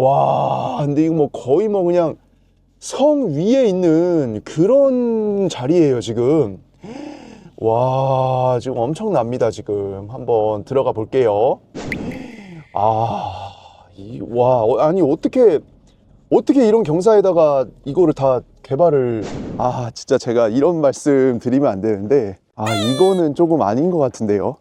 와, 근데 이거 뭐 거의 뭐 그냥 성 위에 있는 그런 자리예요, 지금. 와, 지금 엄청납니다, 지금. 한번 들어가 볼게요. 아, 이, 와, 어, 아니, 어떻게, 어떻게 이런 경사에다가 이거를 다 개발을, 아, 진짜 제가 이런 말씀 드리면 안 되는데, 아, 이거는 조금 아닌 것 같은데요.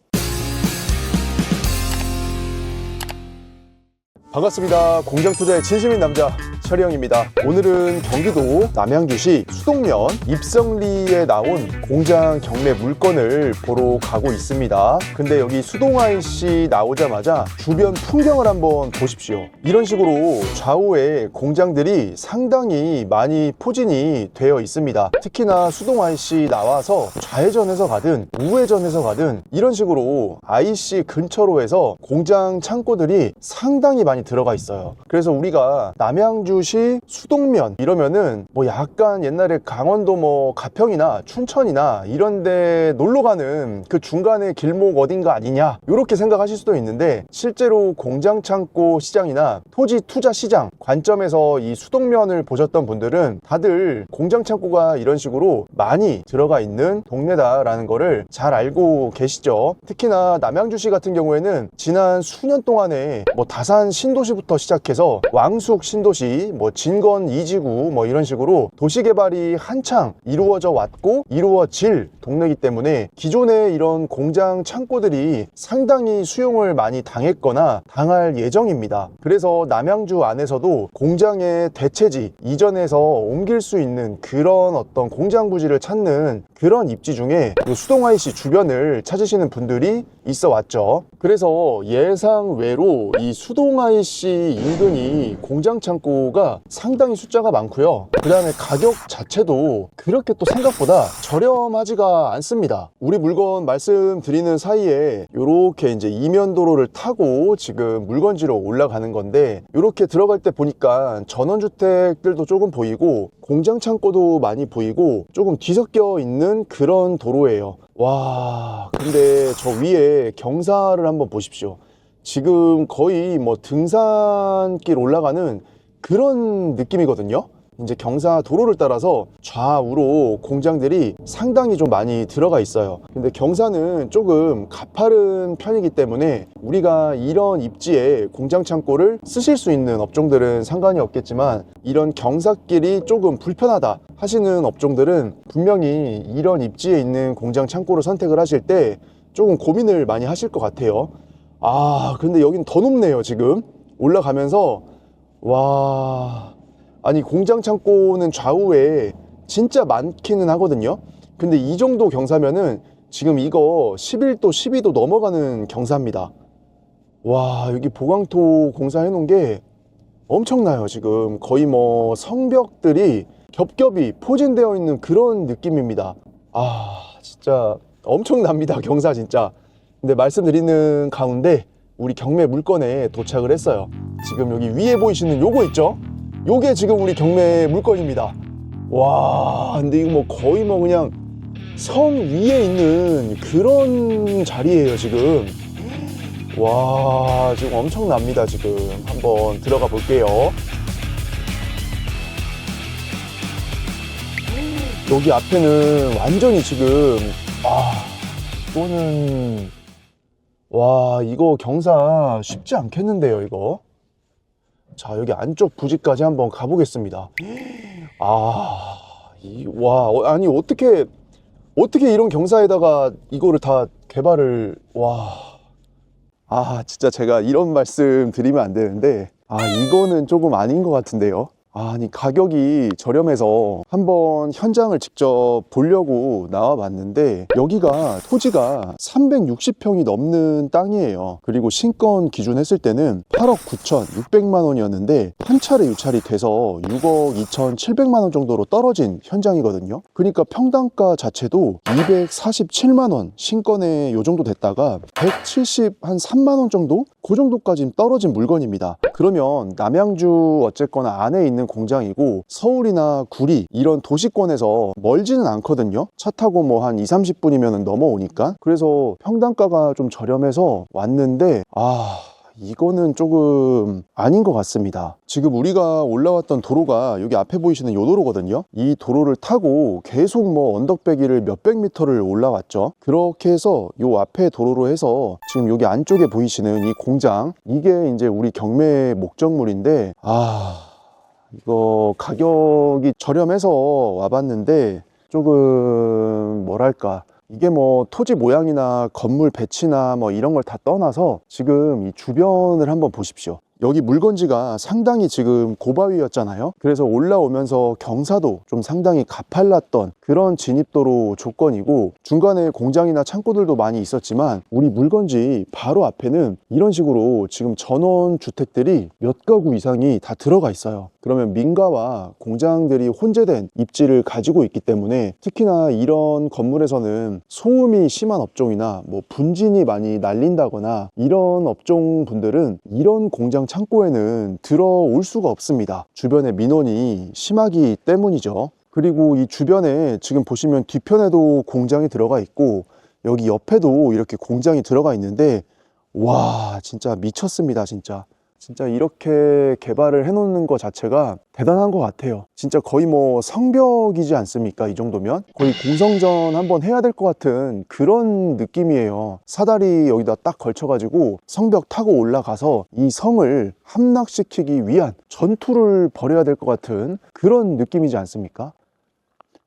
반갑습니다. 공장 투자의 진심인 남자 철영입니다. 오늘은 경기도 남양주시 수동면 입성리에 나온 공장 경매 물건을 보러 가고 있습니다. 근데 여기 수동 IC 나오자마자 주변 풍경을 한번 보십시오. 이런 식으로 좌우에 공장들이 상당히 많이 포진이 되어 있습니다. 특히나 수동 IC 나와서 좌회전해서 가든 우회전해서 가든 이런 식으로 IC 근처로 해서 공장 창고들이 상당히 많이 들어가 있어요. 그래서 우리가 남양주시 수동면 이러면은 뭐 약간 옛날에 강원도 뭐 가평이나 춘천이나 이런 데 놀러 가는 그 중간에 길목 어딘가 아니냐 이렇게 생각하실 수도 있는데 실제로 공장 창고 시장이나 토지 투자 시장 관점에서 이 수동면을 보셨던 분들은 다들 공장 창고가 이런 식으로 많이 들어가 있는 동네다라는 거를 잘 알고 계시죠. 특히나 남양주시 같은 경우에는 지난 수년 동안에 뭐 다산 신 도시부터 시작해서 왕숙 신도시, 뭐 진건 이지구 뭐 이런 식으로 도시 개발이 한창 이루어져 왔고 이루어질 동네이기 때문에 기존의 이런 공장 창고들이 상당히 수용을 많이 당했거나 당할 예정입니다. 그래서 남양주 안에서도 공장의 대체지 이전에서 옮길 수 있는 그런 어떤 공장 부지를 찾는 그런 입지 중에 이 수동 IC 주변을 찾으시는 분들이 있어 왔죠. 그래서 예상 외로 이 수동 IC 인근이 공장 창고가 상당히 숫자가 많고요. 그 다음에 가격 자체도 그렇게 또 생각보다 저렴하지가 않습니다. 우리 물건 말씀드리는 사이에 이렇게 이제 이면 도로를 타고 지금 물건지로 올라가는 건데 이렇게 들어갈 때 보니까 전원주택들도 조금 보이고 공장 창고도 많이 보이고 조금 뒤섞여 있는 그런 도로예요. 와, 근데 저 위에 경사를 한번 보십시오. 지금 거의 뭐 등산길 올라가는 그런 느낌이거든요. 이제 경사 도로를 따라서 좌우로 공장들이 상당히 좀 많이 들어가 있어요. 근데 경사는 조금 가파른 편이기 때문에 우리가 이런 입지에 공장 창고를 쓰실 수 있는 업종들은 상관이 없겠지만 이런 경사길이 조금 불편하다 하시는 업종들은 분명히 이런 입지에 있는 공장 창고를 선택을 하실 때 조금 고민을 많이 하실 것 같아요. 아, 근데 여긴 더 높네요, 지금. 올라가면서, 와. 아니, 공장 창고는 좌우에 진짜 많기는 하거든요. 근데 이 정도 경사면은 지금 이거 11도, 12도 넘어가는 경사입니다. 와, 여기 보강토 공사해 놓은 게 엄청나요, 지금. 거의 뭐 성벽들이 겹겹이 포진되어 있는 그런 느낌입니다. 아, 진짜 엄청납니다, 경사 진짜. 근데 말씀드리는 가운데 우리 경매 물건에 도착을 했어요. 지금 여기 위에 보이시는 요거 있죠? 요게 지금 우리 경매 물건입니다. 와, 근데 이거 뭐 거의 뭐 그냥 성 위에 있는 그런 자리예요, 지금. 와, 지금 엄청납니다, 지금. 한번 들어가 볼게요. 여기 앞에는 완전히 지금, 아, 이거는, 와, 이거 경사 쉽지 않겠는데요, 이거. 자, 여기 안쪽 부지까지 한번 가보겠습니다. 아, 이, 와, 어, 아니, 어떻게, 어떻게 이런 경사에다가 이거를 다 개발을, 와. 아, 진짜 제가 이런 말씀 드리면 안 되는데, 아, 이거는 조금 아닌 것 같은데요. 아니, 가격이 저렴해서 한번 현장을 직접 보려고 나와 봤는데, 여기가 토지가 360평이 넘는 땅이에요. 그리고 신권 기준 했을 때는 8억 9천 6백만 원이었는데, 한 차례 유찰이 돼서 6억 2천 7백만 원 정도로 떨어진 현장이거든요. 그러니까 평당가 자체도 247만 원 신권에 요 정도 됐다가 170 한 3만 원 정도? 그 정도까지 떨어진 물건입니다. 그러면 남양주 어쨌거나 안에 있는 공장이고 서울이나 구리 이런 도시권에서 멀지는 않거든요. 차 타고 뭐 한 2, 30분이면 넘어오니까. 그래서 평당가가 좀 저렴해서 왔는데 아 이거는 조금 아닌 것 같습니다. 지금 우리가 올라왔던 도로가 여기 앞에 보이시는 요 도로거든요. 이 도로를 타고 계속 뭐 언덕배기를 몇백 미터를 올라왔죠. 그렇게 해서 요 앞에 도로로 해서 지금 여기 안쪽에 보이시는 이 공장 이게 이제 우리 경매 목적물인데 아 이거 가격이 저렴해서 와봤는데 조금 뭐랄까 이게 뭐 토지 모양이나 건물 배치나 뭐 이런 걸 다 떠나서 지금 이 주변을 한번 보십시오. 여기 물건지가 상당히 지금 고바위였잖아요. 그래서 올라오면서 경사도 좀 상당히 가팔랐던 그런 진입도로 조건이고 중간에 공장이나 창고들도 많이 있었지만 우리 물건지 바로 앞에는 이런 식으로 지금 전원 주택들이 몇 가구 이상이 다 들어가 있어요. 그러면 민가와 공장들이 혼재된 입지를 가지고 있기 때문에 특히나 이런 건물에서는 소음이 심한 업종이나 뭐 분진이 많이 날린다거나 이런 업종 분들은 이런 공장 창고에는 들어올 수가 없습니다. 주변에 민원이 심하기 때문이죠. 그리고 이 주변에 지금 보시면 뒤편에도 공장이 들어가 있고 여기 옆에도 이렇게 공장이 들어가 있는데 와 진짜 미쳤습니다 진짜 진짜 이렇게 개발을 해놓는 것 자체가 대단한 것 같아요. 진짜 거의 뭐 성벽이지 않습니까? 이 정도면 거의 공성전 한번 해야 될 것 같은 그런 느낌이에요. 사다리 여기다 딱 걸쳐가지고 성벽 타고 올라가서 이 성을 함락시키기 위한 전투를 벌여야 될 것 같은 그런 느낌이지 않습니까?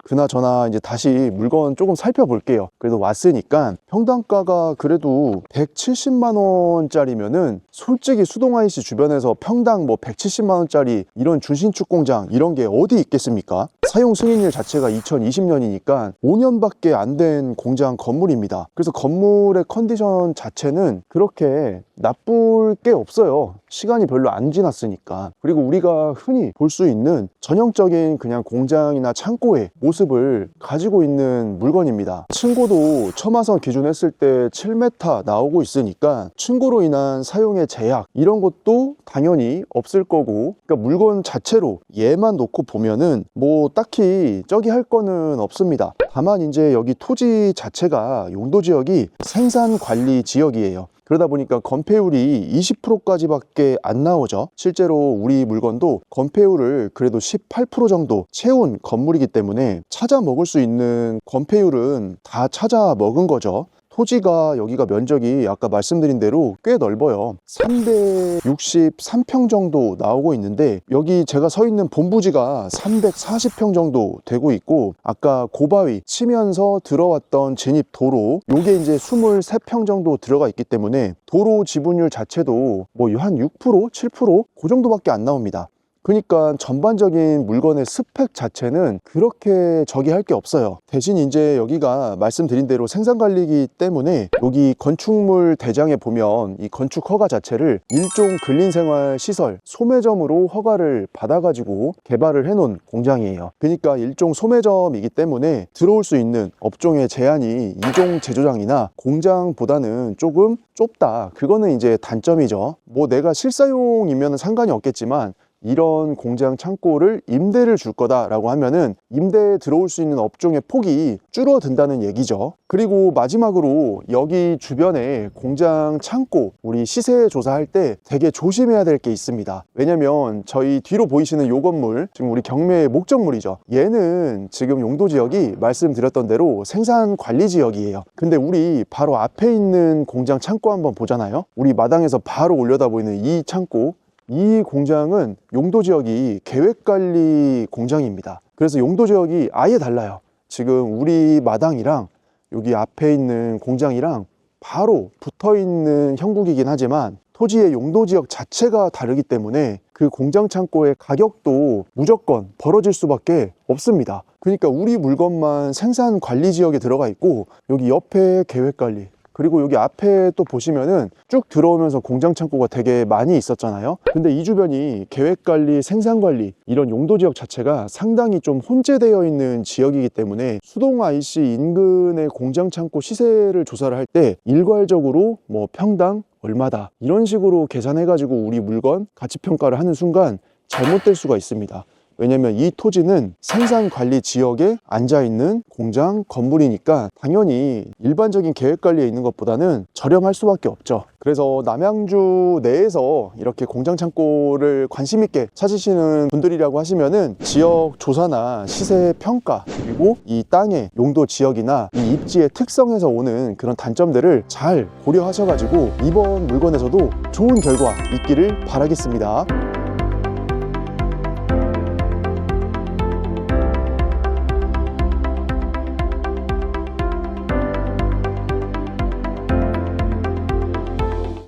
그나저나 이제 다시 물건 조금 살펴볼게요. 그래도 왔으니까 평당가가 그래도 170만 원짜리면은 솔직히 수동 IC 주변에서 평당 뭐 170만 원짜리 이런 준신축 공장 이런 게 어디 있겠습니까? 사용 승인일 자체가 2020년이니까 5년밖에 안 된 공장 건물입니다. 그래서 건물의 컨디션 자체는 그렇게 나쁠 게 없어요. 시간이 별로 안 지났으니까. 그리고 우리가 흔히 볼 수 있는 전형적인 그냥 공장이나 창고의 모습을 가지고 있는 물건입니다. 층고도 첨화선 기준 했을 때 7m 나오고 있으니까 층고로 인한 사용의 제약 이런 것도 당연히 없을 거고 그러니까 물건 자체로 얘만 놓고 보면은 뭐 딱히 저기 할 거는 없습니다. 다만 이제 여기 토지 자체가 용도 지역이 생산 관리 지역이에요. 그러다 보니까 건폐율이 20%까지밖에 안 나오죠. 실제로 우리 물건도 건폐율을 그래도 18% 정도 채운 건물이기 때문에 찾아 먹을 수 있는 건폐율은 다 찾아 먹은 거죠. 토지가 여기가 면적이 아까 말씀드린 대로 꽤 넓어요. 363평 정도 나오고 있는데 여기 제가 서 있는 본부지가 340평 정도 되고 있고 아까 고바위 치면서 들어왔던 진입 도로 요게 이제 23평 정도 들어가 있기 때문에 도로 지분율 자체도 뭐 한 6% 7%그 정도밖에 안 나옵니다. 그러니까 전반적인 물건의 스펙 자체는 그렇게 저기 할 게 없어요. 대신 이제 여기가 말씀드린 대로 생산 관리이기 때문에 여기 건축물 대장에 보면 이 건축 허가 자체를 일종 근린생활 시설 소매점으로 허가를 받아가지고 개발을 해놓은 공장이에요. 그러니까 일종 소매점이기 때문에 들어올 수 있는 업종의 제한이 이종 제조장이나 공장보다는 조금 좁다. 그거는 이제 단점이죠. 뭐 내가 실사용이면 상관이 없겠지만 이런 공장 창고를 임대를 줄 거다라고 하면은 임대에 들어올 수 있는 업종의 폭이 줄어든다는 얘기죠. 그리고 마지막으로 여기 주변에 공장 창고 우리 시세 조사할 때 되게 조심해야 될 게 있습니다. 왜냐면 저희 뒤로 보이시는 요 건물 지금 우리 경매의 목적물이죠. 얘는 지금 용도 지역이 말씀드렸던 대로 생산 관리 지역이에요. 근데 우리 바로 앞에 있는 공장 창고 한번 보잖아요. 우리 마당에서 바로 올려다 보이는 이 창고 이 공장은 용도 지역이 계획 관리 공장입니다. 그래서 용도 지역이 아예 달라요. 지금 우리 마당이랑 여기 앞에 있는 공장이랑 바로 붙어 있는 형국이긴 하지만 토지의 용도 지역 자체가 다르기 때문에 그 공장 창고의 가격도 무조건 벌어질 수밖에 없습니다. 그러니까 우리 물건만 생산 관리 지역에 들어가 있고 여기 옆에 계획 관리 그리고 여기 앞에 또 보시면은 쭉 들어오면서 공장 창고가 되게 많이 있었잖아요. 근데 이 주변이 계획 관리, 생산 관리 이런 용도 지역 자체가 상당히 좀 혼재되어 있는 지역이기 때문에 수동 IC 인근의 공장 창고 시세를 조사를 할 때 일괄적으로 뭐 평당 얼마다 이런 식으로 계산해 가지고 우리 물건 가치 평가를 하는 순간 잘못될 수가 있습니다. 왜냐면 이 토지는 생산 관리 지역에 앉아 있는 공장 건물이니까 당연히 일반적인 계획 관리에 있는 것보다는 저렴할 수밖에 없죠. 그래서 남양주 내에서 이렇게 공장 창고를 관심 있게 찾으시는 분들이라고 하시면은 지역 조사나 시세 평가 그리고 이 땅의 용도 지역이나 이 입지의 특성에서 오는 그런 단점들을 잘 고려하셔가지고 이번 물건에서도 좋은 결과 있기를 바라겠습니다.